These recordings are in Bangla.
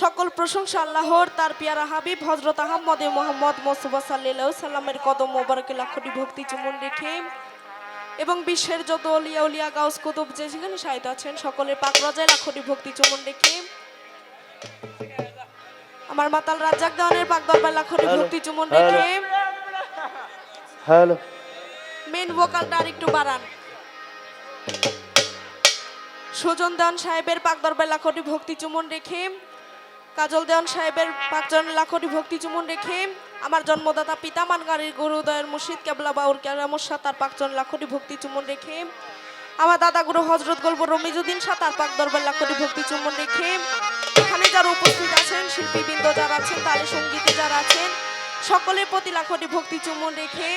সকল প্রশংসা আল্লাহর তার পিয়ারা হাবিব হজরত আহমদে মোহাম্মদ মোস্তফা সাল্লাহ সাল্লামের কদম মোবারকে লাখটি ভক্তি চুমন রেখে এবং বিশ্বের যত অলিয়া উলিয়া গাউস কুতুব যে যেখানে সাহিত্য আছেন সকলের পাক রাজায় লাখটি ভক্তি চুমন রেখে আমার মাতাল রাজ্জাক দেওয়ানের পাক দরবার লাখটি ভক্তি চুমন। রেখে হ্যালো। মেন ভোকালটা আর একটু বাড়ান। সুজন দেওয়ান সাহেবের পাক দরবার লাখটি ভক্তি চুমন রেখে, কাজল দেওয়ান সাহেবের পাঁচজন লাখটি ভক্তি চুমন রেখে, আমার জন্মদাতা পিতা মানগাড়ির গুরুদয়ের মুর্শিদ কেবলা বাউর কেরামশা তার পাঁচজন লাখটি ভক্তি চুমন রেখে, আমার দাদা গুরু হজরত গল্প রমিজুদ্দিন শাহ তার পাক দরবার লাখটি ভক্তি চুমন রেখে, এখানে যারা উপস্থিত আছেন, শিল্পীবৃন্দ যারা আছেন, তালে সঙ্গীতে যারা আছেন, সকলের প্রতি লাখটি ভক্তি চুমন রেখে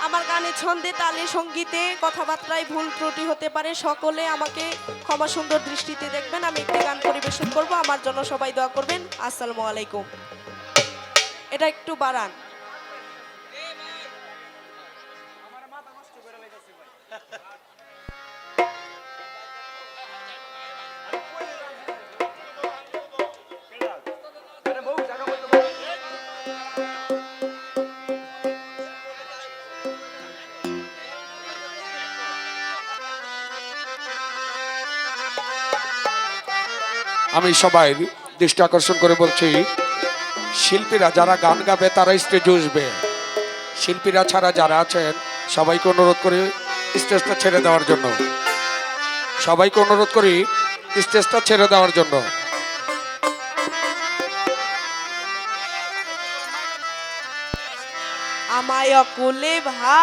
আমার গানে ছন্দে, তালে, সঙ্গীতে কথাবার্তায় ভুল ত্রুটি হতে পারে। সকলে আমাকে ক্ষমা সুন্দর দৃষ্টিতে দেখবেন। আমি একটি গান পরিবেশন করব। আমার জন্য সবাই দোয়া করবেন। আসসালামু আলাইকুম। এটা একটু বাড়ান। আমি সবাই দৃষ্টি আকর্ষণ করে বলছি, শিল্পীরা যারা গান গাবে তারা স্টেজে উঠবে। শিল্পীরা ছাড়া যারা আছেন, সবাইকে অনুরোধ করি স্টেজটা ছেড়ে দেওয়ার জন্য। সবাইকে অনুরোধ করি স্টেজটা ছেড়ে দেওয়ার জন্য। আমায় অকুলে ভা